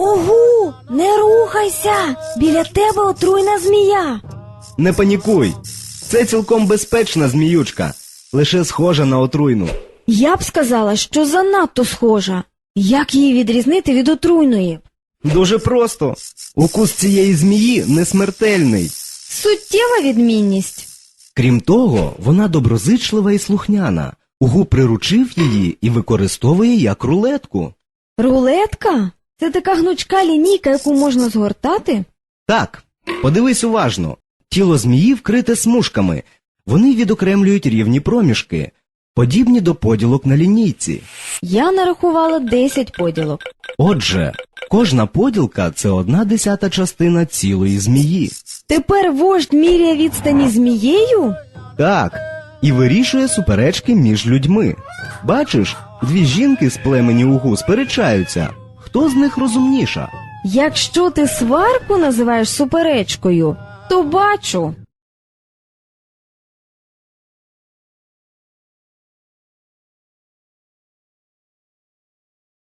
Огу, не рухайся! Біля тебе отруйна змія. Не панікуй. Це цілком безпечна зміючка, лише схожа на отруйну. Я б сказала, що занадто схожа. Як її відрізнити від отруйної? Дуже просто. Укус цієї змії не смертельний. Суттєва відмінність. Крім того, вона доброзичлива і слухняна. Угу приручив її і використовує як рулетку. Рулетка? Це така гнучка лінійка, яку можна згортати? Так, подивись уважно. Тіло змії вкрите смужками. Вони відокремлюють рівні проміжки, подібні до поділок на лінійці. Я нарахувала 10 поділок. Отже, кожна поділка це одна десята частина цілої змії. Тепер вождь міряє відстані змією? Так, і вирішує суперечки між людьми. Бачиш, дві жінки з племені Угу сперечаються. Хто з них розумніша? Якщо ти сварку називаєш суперечкою, то бачу.